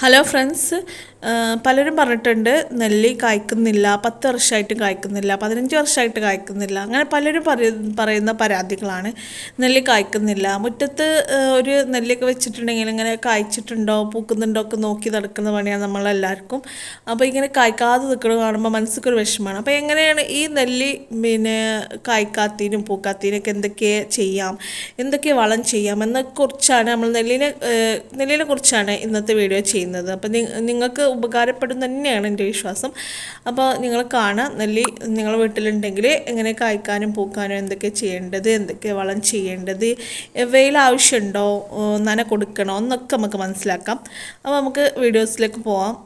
Hello friends, പലരും പറഞ്ഞിട്ടുണ്ട് നെല്ലി കായ്ക്കുന്നില്ല പത്ത് വർഷമായിട്ട് കായ്ക്കുന്നില്ല പതിനഞ്ച് വർഷമായിട്ട് കായ്ക്കുന്നില്ല. അങ്ങനെ പലരും പറയ പറയുന്ന പരാതികളാണ്. നെല്ലി കായ്ക്കുന്നില്ല. മുറ്റത്ത് ഒരു നെല്ലിയൊക്കെ വെച്ചിട്ടുണ്ടെങ്കിൽ ഇങ്ങനെ കായ്ച്ചിട്ടുണ്ടോ പൂക്കുന്നുണ്ടോ ഒക്കെ നോക്കി നടക്കുന്ന പണിയാണ് നമ്മളെല്ലാവർക്കും. അപ്പോൾ ഇങ്ങനെ കായ്ക്കാതെ നിൽക്കുന്നത് കാണുമ്പോൾ മനസ്സിക്കൊരു വിഷമമാണ്. അപ്പോൾ എങ്ങനെയാണ് ഈ നെല്ലി പിന്നെ കായ്ക്കാത്തീനും പൂക്കാത്തീനൊക്കെ എന്തൊക്കെ ചെയ്യാം എന്തൊക്കെ വളം ചെയ്യാം എന്നതിനെക്കുറിച്ചാണ് നമ്മൾ നെല്ലിനെ നെല്ലിനെ കുറിച്ചാണ് ഇന്നത്തെ വീഡിയോ ചെയ്യുന്നത്. അപ്പോൾ നിങ്ങൾക്ക് ഉപകാരപ്പെടും തന്നെയാണ് എന്റെ വിശ്വാസം. അപ്പോൾ നിങ്ങൾ കാണാം. നെല്ലി നിങ്ങൾ വീട്ടിലുണ്ടെങ്കിൽ എങ്ങനെ കായ്ക്കാനും പൂക്കാനും എന്തൊക്കെ ചെയ്യേണ്ടത് എന്തൊക്കെ വളം ചെയ്യേണ്ടത് വെയിൽ ആവശ്യമുണ്ടോ നന കൊടുക്കണോ എന്നൊക്കെ നമുക്ക് മനസ്സിലാക്കാം. അപ്പോൾ നമുക്ക് വീഡിയോസിലേക്ക് പോവാം.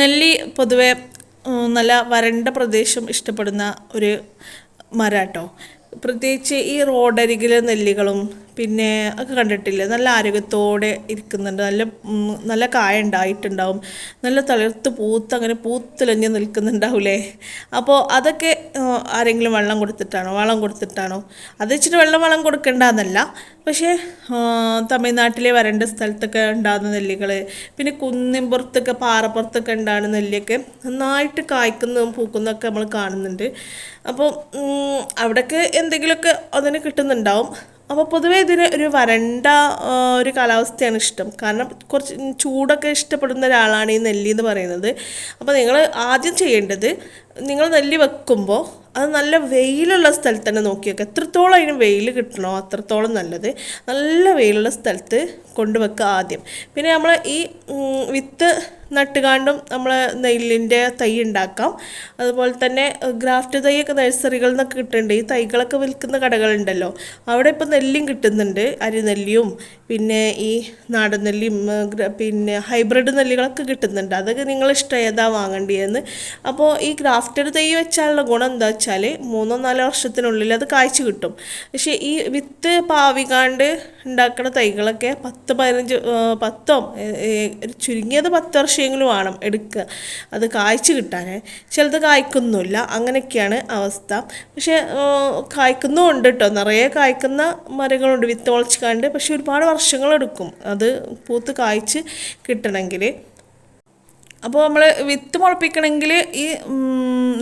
നെല്ലി പൊതുവെ നല്ല വരണ്ട പ്രദേശം ഇഷ്ടപ്പെടുന്ന ഒരു മരാട്ടോ പ്രത്യേകിച്ച് ഈ റോഡരികിലെ നെല്ലികളും പിന്നെ ഒക്കെ കണ്ടിട്ടില്ല? നല്ല ആരോഗ്യത്തോടെ ഇരിക്കുന്നുണ്ട്. നല്ല നല്ല കായ ഉണ്ടായിട്ടുണ്ടാവും. നല്ല തളിർത്ത് പൂത്ത് അങ്ങനെ പൂത്തിലഞ്ഞ് നിൽക്കുന്നുണ്ടാവില്ലേ അപ്പോൾ അതൊക്കെ ആരെങ്കിലും വെള്ളം കൊടുത്തിട്ടാണോ? വളം കൊടുത്തിട്ടാണോ? അത് വെച്ചിട്ട് വെള്ളം വളം കൊടുക്കേണ്ടതെന്നല്ല പക്ഷേ തമിഴ്നാട്ടിലെ വരേണ്ട സ്ഥലത്തൊക്കെ ഉണ്ടാകുന്ന നെല്ലികൾ പിന്നെ കുന്നിൻപുറത്തൊക്കെ പാറപ്പുറത്തൊക്കെ ഉണ്ടാകുന്ന നെല്ലിയൊക്കെ നന്നായിട്ട് കായ്ക്കുന്നതും പൂക്കുന്നതൊക്കെ നമ്മൾ കാണുന്നുണ്ട്. അപ്പോൾ അവിടെയൊക്കെ എന്തെങ്കിലുമൊക്കെ അതിന് കിട്ടുന്നുണ്ടാവും. അപ്പോൾ പൊതുവേ ഇതിന് ഒരു വരണ്ട ഒരു കാലാവസ്ഥയാണ് ഇഷ്ടം. കാരണം കുറച്ച് ചൂടൊക്കെ ഇഷ്ടപ്പെടുന്ന ഒരാളാണ് ഈ നെല്ലി എന്ന് പറയുന്നത്. അപ്പോൾ നിങ്ങൾ ആദ്യം ചെയ്യേണ്ടത് നിങ്ങൾ നെല്ലി വെക്കുമ്പോൾ അത് നല്ല വെയിലുള്ള സ്ഥലത്ത് തന്നെ നോക്കി വെക്കുക എത്രത്തോളം അതിന് വെയിൽ കിട്ടണോ അത്രത്തോളം നല്ലത്. നല്ല വെയിലുള്ള സ്ഥലത്ത് കൊണ്ടുവെക്കുക ആദ്യം. പിന്നെ നമ്മൾ ഈ വിത്ത് നട്ടുകാണ്ടും നമ്മൾ നെല്ലിന്റെ തൈ ഉണ്ടാക്കാം. അതുപോലെ തന്നെ ഗ്രാഫ്റ്റ് തൈയൊക്കെ നഴ്സറികളിൽ നിന്നൊക്കെ കിട്ടുന്നുണ്ട്. ഈ തൈകളൊക്കെ വിൽക്കുന്ന കടകളുണ്ടല്ലോ. അവിടെ ഇപ്പോൾ നെല്ലും കിട്ടുന്നുണ്ട്. അരിനെല്ലിയും പിന്നെ ഈ നാടൻ നെല്ലിയും പിന്നെ ഹൈബ്രിഡ് നെല്ലുകളൊക്കെ കിട്ടുന്നുണ്ട്. അതൊക്കെ നിങ്ങൾ ഇഷ്ടം ഏതാ വാങ്ങേണ്ടിയെന്ന്. അപ്പോൾ ഈ ഗ്രാഫ്റ്റഡ് തൈ വെച്ചാലുള്ള ഗുണം എന്താ വെച്ചാൽ മൂന്നോ നാലോ വർഷത്തിനുള്ളിൽ അത് കായ്ച്ചു കിട്ടും. പക്ഷേ ഈ വിത്ത് പാവികാണ്ട് ഉണ്ടാക്കുന്ന തൈകളൊക്കെ പത്ത് പതിനഞ്ച് പത്തോ ചുരുങ്ങിയത് പത്ത് വർഷമെങ്കിലും വേണം എടുക്കുക. അത് കായ്ച്ച് കിട്ടാൻ ചിലത് കായ്ക്കുന്നില്ല അങ്ങനെയൊക്കെയാണ് അവസ്ഥ. പക്ഷേ കായ്ക്കുന്നും ഉണ്ട് കേട്ടോ നിറയെ കായ്ക്കുന്ന മരങ്ങളുണ്ട്. വിത്ത് മുളച്ച് കണ്ട് പക്ഷെ ഒരുപാട് വർഷങ്ങളെടുക്കും അത് പൂത്ത് കായ്ച്ച് കിട്ടണമെങ്കിൽ. അപ്പോൾ നമ്മൾ വിത്ത് മുളപ്പിക്കണമെങ്കിൽ ഈ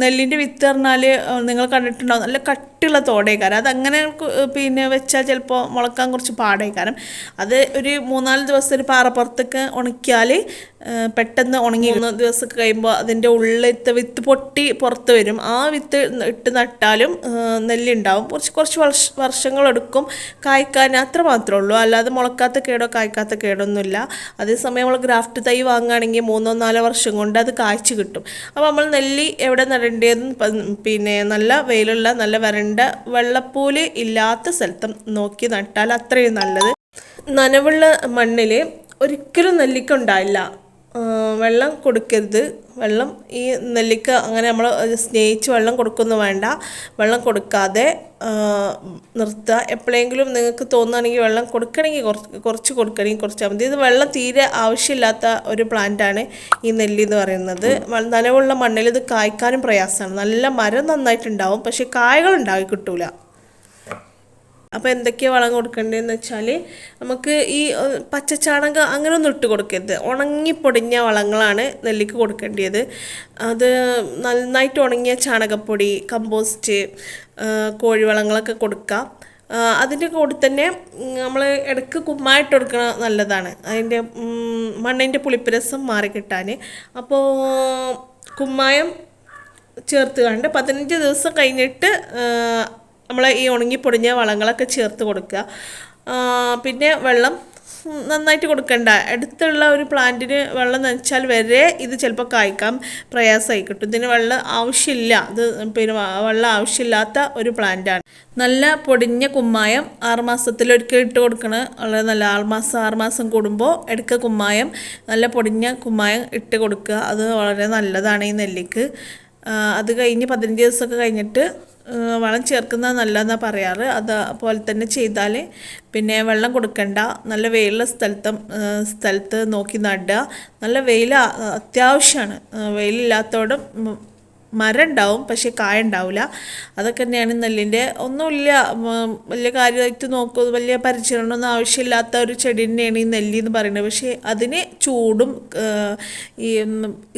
നെല്ലിന്റെ വിത്ത് പറഞ്ഞാൽ നിങ്ങൾ കണ്ടിട്ടുണ്ടാവും. നല്ല കട്ടിയുള്ള തോടേക്കാരം. അതങ്ങനെ പിന്നെ വെച്ചാൽ ചിലപ്പോൾ മുളക്കാൻ കുറച്ച് പാടേക്കാരം. അത് ഒരു മൂന്നാൽ ദിവസം ഒരു പാറപ്പുറത്തൊക്കെ ഉണക്കിയാൽ പെട്ടെന്ന് ഉണങ്ങി മൂന്ന് ദിവസമൊക്കെ കഴിയുമ്പോൾ അതിന്റെ ഉള്ളിലത്തെ വിത്ത് പൊട്ടി പുറത്ത് വരും. ആ വിത്ത് ഇട്ട് നട്ടാലും നെല്ലുണ്ടാവും. കുറച്ച് കുറച്ച് വർഷ വർഷങ്ങളെടുക്കും. കായ്ക്കാൻ അത്ര മാത്രമേ ഉള്ളൂ. അല്ലാതെ മുളക്കാത്ത കേടോ കായ്ക്കാത്ത കേടൊന്നുമില്ല. അതേസമയം നമ്മൾ ഗ്രാഫ്റ്റ് തൈ വാങ്ങുകയാണെങ്കിൽ മൂന്നോ നാലോ വർഷം കൊണ്ട് അത് കായ്ച്ചു കിട്ടും. അപ്പോൾ നമ്മൾ നെല്ലി എവിടെ നടേണ്ടതെന്ന് പ- പിന്നെ നല്ല വെയിലുള്ള നല്ല വരണ്ട വെള്ളപ്പൂൽ ഇല്ലാത്ത സ്ഥലത്ത് നോക്കി നട്ടാൽ അത്രയും നല്ലത്. നനവുള്ള മണ്ണിൽ ഒരിക്കലും നെല്ലിക്ക ഉണ്ടായില്ല ആ, വെള്ളം കൊടുക്കരുത്. വെള്ളം ഈ നെല്ലിക്ക അങ്ങനെ നമ്മൾ സ്നേഹിച്ച് വെള്ളം കൊടുക്കുന്നു വേണ്ട. വെള്ളം കൊടുക്കാതെ നിർത്തുക എപ്പോഴെങ്കിലും നിങ്ങൾക്ക് തോന്നുകയാണെങ്കിൽ വെള്ളം കൊടുക്കണമെങ്കിൽ കുറച്ച് കുറച്ച് കൊടുക്കണമെങ്കിൽ കുറച്ചാൽ മതി. ഇത് വെള്ളം തീരെ ആവശ്യമില്ലാത്ത ഒരു പ്ലാന്റാണ് ഈ നെല്ലി എന്ന് പറയുന്നത്. നനവുള്ള മണ്ണിൽ ഇത് കായ്ക്കാനും പ്രയാസമാണ്. നല്ല മരം നന്നായിട്ടുണ്ടാവും പക്ഷേ കായകൾ ഉണ്ടാക്കി കിട്ടൂല. അപ്പോൾ എന്തൊക്കെയാണ് വളം കൊടുക്കേണ്ടതെന്ന് വെച്ചാൽ നമുക്ക് ഈ പച്ചച്ചാണകം അങ്ങനെയൊന്നും ഇട്ട് കൊടുക്കരുത്. ഉണങ്ങിപ്പൊടിഞ്ഞ വളങ്ങളാണ് നെല്ലിക്ക് കൊടുക്കേണ്ടത് അത് നന്നായിട്ട് ഉണങ്ങിയ ചാണകപ്പൊടി കമ്പോസ്റ്റ് കോഴിവളങ്ങളൊക്കെ കൊടുക്കുക അതിന്റെ കൂടെ തന്നെ നമ്മൾ ഇടയ്ക്ക് കുമ്മായിട്ട് കൊടുക്കണം നല്ലതാണ്. അതിന്റെ മണ്ണിന്റെ പുളിപ്പരസം മാറിക്കിട്ടാൻ അപ്പോൾ കുമ്മായം ചേർത്ത് കണ്ട് പതിനഞ്ച് ദിവസം കഴിഞ്ഞിട്ട് നമ്മൾ ഈ ഉണങ്ങിപ്പൊടിഞ്ഞ വളങ്ങളൊക്കെ ചേർത്ത് കൊടുക്കുക. പിന്നെ വെള്ളം നന്നായിട്ട് കൊടുക്കണ്ട. അടുത്തുള്ള ഒരു പ്ലാന്റിന് വെള്ളം നനച്ചാൽ വരെ ഇത് ചിലപ്പോൾ കായ്ക്കാൻ പ്രയാസമായി കിട്ടും. ഇതിന് വെള്ളം ആവശ്യമില്ല. ഇത് പിന്നെ വെള്ളം ആവശ്യമില്ലാത്ത ഒരു പ്ലാന്റാണ്. നല്ല പൊടിഞ്ഞ കുമ്മായം ആറുമാസത്തിലൊരിക്കൽ ഇട്ട് കൊടുക്കണ. വളരെ നല്ല ആറുമാസം ആറുമാസം കൂടുമ്പോൾ എടുക്ക കുമ്മായം നല്ല പൊടിഞ്ഞ കുമ്മായം ഇട്ട് കൊടുക്കുക. അത് വളരെ നല്ലതാണ് ഈ നെല്ലിക്ക്. അത് കഴിഞ്ഞ് പതിനഞ്ച് ദിവസമൊക്കെ കഴിഞ്ഞിട്ട് വളം ചേർക്കുന്നത് നല്ലതെന്നാണ് പറയാറ്. അതുപോലെ തന്നെ ചെയ്താൽ പിന്നെ വെള്ളം കൊടുക്കണ്ട. നല്ല വെയിലുള്ള സ്ഥലത്ത് സ്ഥലത്ത് നോക്കി നടുക. നല്ല വെയിൽ അത്യാവശ്യമാണ് വെയിലില്ലാത്തോടും മരം ഉണ്ടാവും പക്ഷേ കായ ഉണ്ടാവില്ല അതൊക്കെ തന്നെയാണ് നെല്ലിന്റെ ഒന്നുമില്ല വലിയ കാര്യമായിട്ട് നോക്കുക വലിയ പരിചരണമൊന്നും ആവശ്യമില്ലാത്ത ഒരു ചെടി തന്നെയാണ് ഈ നെല്ലി എന്ന് പറയുന്നത്. പക്ഷേ അതിന് ചൂടും ഈ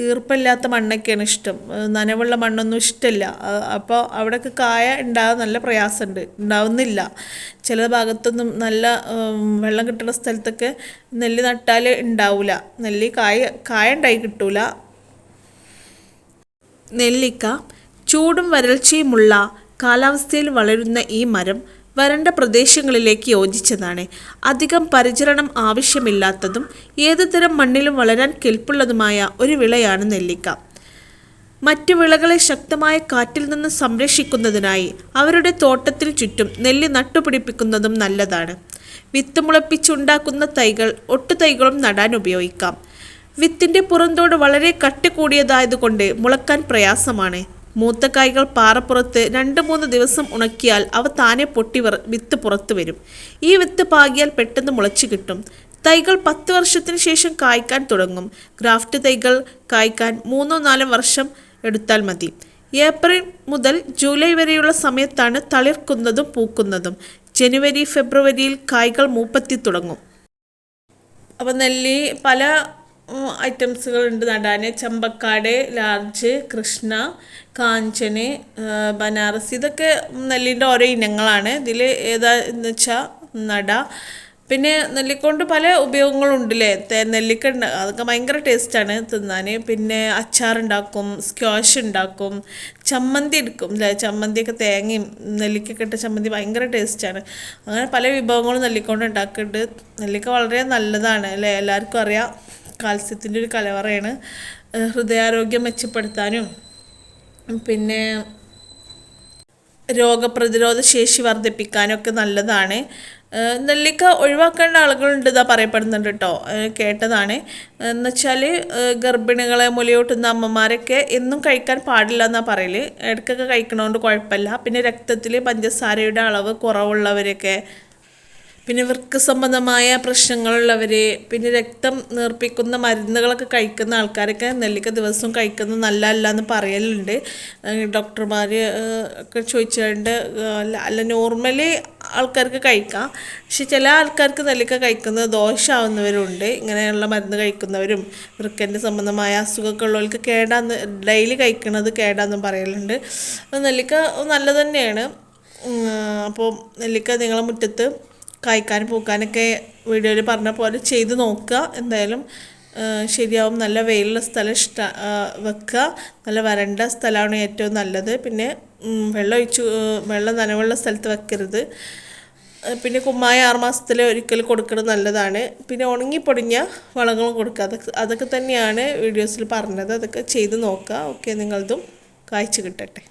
ഈർപ്പമില്ലാത്ത മണ്ണൊക്കെയാണ് ഇഷ്ടം. നനവുള്ള മണ്ണൊന്നും ഇഷ്ടമില്ല അപ്പോൾ അവിടെയൊക്കെ കായ ഉണ്ടാകാൻ നല്ല പ്രയാസമുണ്ട്. ഉണ്ടാവുന്നില്ല. ചില ഭാഗത്തൊന്നും നല്ല വെള്ളം കിട്ടുന്ന സ്ഥലത്തൊക്കെ നെല്ല് നട്ടാൽ ഉണ്ടാവില്ല നെല്ലി കായ കായ ഉണ്ടായി കിട്ടൂല. നെല്ലിക്ക ചൂടും വരൾച്ചയുമുള്ള കാലാവസ്ഥയിൽ വളരുന്ന ഈ മരം വരണ്ട പ്രദേശങ്ങളിലേക്ക് യോജിച്ചതാണ്. അധികം പരിചരണം ആവശ്യമില്ലാത്തതും ഏതുതരം മണ്ണിലും വളരാൻ കെൽപ്പുള്ളതുമായ ഒരു വിളയാണ് നെല്ലിക്ക. മറ്റു വിളകളെ ശക്തമായ കാറ്റിൽ നിന്ന് സംരക്ഷിക്കുന്നതിനായി അവരുടെ തോട്ടത്തിന് ചുറ്റും നെല്ല് നട്ടുപിടിപ്പിക്കുന്നതും നല്ലതാണ്. വിത്ത് മുളപ്പിച്ചുണ്ടാക്കുന്ന തൈകൾ ഒട്ടുതൈകളും നടാൻ ഉപയോഗിക്കാം. വിത്തിന്റെ പുറന്തോട് വളരെ കട്ടി കൂടിയതായതുകൊണ്ട് മുളക്കാൻ പ്രയാസമാണ്. മൂത്ത കായ്കൾ പാറപ്പുറത്ത് രണ്ട് മൂന്ന് ദിവസം ഉണക്കിയാൽ അവ താനെ പൊട്ടി വിത്ത് പുറത്തു വരും. ഈ വിത്ത് പാകിയാൽ പെട്ടെന്ന് മുളച്ചു കിട്ടും. തൈകൾ പത്ത് വർഷത്തിന് ശേഷം കായ്ക്കാൻ തുടങ്ങും. ഗ്രാഫ്റ്റ് തൈകൾ കായ്ക്കാൻ മൂന്നോ നാലോ വർഷം എടുത്താൽ മതി. ഏപ്രിൽ മുതൽ ജൂലൈ വരെയുള്ള സമയത്താണ് തളിർക്കുന്നതും പൂക്കുന്നതും. ജനുവരി ഫെബ്രുവരിയിൽ കായ്കൾ മൂപ്പത്തി തുടങ്ങും. അപ്പം നെല്ലി പല ഐറ്റംസുകൾ ഉണ്ട് നടാൻ ചമ്പക്കാട് ലാർജ് കൃഷ്ണ കാഞ്ചന് ബനാറസ്. ഇതൊക്കെ നെല്ലിന്റെ ഓരോ ഇനങ്ങളാണ്. ഇതിൽ ഏതാ എന്ന് വെച്ചാൽ നട. പിന്നെ നെല്ലിക്കൊണ്ട് പല ഉപയോഗങ്ങളുണ്ടല്ലേ? നെല്ലിക്ക ഉണ്ട്. അതൊക്കെ ഭയങ്കര ടേസ്റ്റാണ് തിന്നാൻ. പിന്നെ അച്ചാറുണ്ടാക്കും സ്ക്വാഷ് ഉണ്ടാക്കും ചമ്മന്തി എടുക്കും അല്ലേ ചമ്മന്തിയൊക്കെ തേങ്ങയും നെല്ലിക്കൊക്കെ ഇട്ട ചമ്മന്തി ഭയങ്കര ടേസ്റ്റാണ്. അങ്ങനെ പല വിഭവങ്ങളും നെല്ലിക്കൊണ്ട് ഉണ്ടാക്കുന്നുണ്ട്. നെല്ലിക്ക വളരെ നല്ലതാണ് അല്ലേ എല്ലാവർക്കും അറിയാം. കാൽസ്യത്തിന്റെ ഒരു കലവറയാണ്. ഹൃദയാരോഗ്യം മെച്ചപ്പെടുത്താനും പിന്നെ രോഗപ്രതിരോധ ശേഷി വർദ്ധിപ്പിക്കാനൊക്കെ നല്ലതാണ്. നെല്ലിക്ക ഒഴിവാക്കേണ്ട ആളുകളുണ്ട് ഇതാ പറയപ്പെടുന്നുണ്ട് കേട്ടോ. കേട്ടതാണ്. എന്നുവെച്ചാൽ ഗർഭിണികളെ മുലയൂട്ടുന്ന അമ്മമാരൊക്കെ എന്നും കഴിക്കാൻ പാടില്ല എന്നാണ് പറയൽ ഇടയ്ക്കൊക്കെ കഴിക്കണോണ്ട് കുഴപ്പമില്ല. പിന്നെ രക്തത്തിൽ പഞ്ചസാരയുടെ അളവ് കുറവുള്ളവരൊക്കെ പിന്നെ വൃക്ക സംബന്ധമായ പ്രശ്നങ്ങളുള്ളവർ പിന്നെ രക്തം നേർപ്പിക്കുന്ന മരുന്നുകളൊക്കെ കഴിക്കുന്ന ആൾക്കാരൊക്കെ നെല്ലിക്ക ദിവസവും കഴിക്കുന്നത് നല്ലതല്ല എന്ന് പറയലുണ്ട്. ഡോക്ടർമാർ ഒക്കെ ചോദിച്ചുകൊണ്ട് അല്ല അല്ല നോർമലി ആൾക്കാർക്ക് കഴിക്കാം. പക്ഷെ ചില ആൾക്കാർക്ക് നെല്ലിക്ക കഴിക്കുന്നത് ദോഷമാവുന്നവരുണ്ട് ഇങ്ങനെയുള്ള മരുന്ന് കഴിക്കുന്നവരും വൃക്കന്റെ സംബന്ധമായ അസുഖമൊക്കെ ഉള്ളവർക്ക് കേടാന്ന് ഡെയിലി കഴിക്കുന്നത് കേടാന്നും പറയലുണ്ട്. നെല്ലിക്ക നല്ലത് തന്നെയാണ്. അപ്പോൾ നെല്ലിക്ക നിങ്ങളെ മുറ്റത്ത് കായ്ക്കാനും പൂക്കാനൊക്കെ വീഡിയോയിൽ പറഞ്ഞ പോലെ ചെയ്ത് നോക്കുക. എന്തായാലും ശരിയാവും. നല്ല വെയിലുള്ള സ്ഥലം ഇഷ്ട വെക്കുക. നല്ല വരണ്ട സ്ഥലമാണ് ഏറ്റവും നല്ലത്. പിന്നെ വെള്ളം ഒഴിച്ചു വെള്ളം നനവുള്ള സ്ഥലത്ത് വെക്കരുത്. പിന്നെ കുമ്മായ ആറ് മാസത്തിൽ ഒരിക്കൽ കൊടുക്കുന്നത് നല്ലതാണ്. പിന്നെ ഉണങ്ങിപ്പൊടിഞ്ഞ വളങ്ങളും കൊടുക്കുക. അതൊക്കെ അതൊക്കെ തന്നെയാണ് വീഡിയോസിൽ പറഞ്ഞത്. അതൊക്കെ ചെയ്ത് നോക്കുക. ഓക്കെ നിങ്ങളതും കായ്ച്ചു കിട്ടട്ടെ.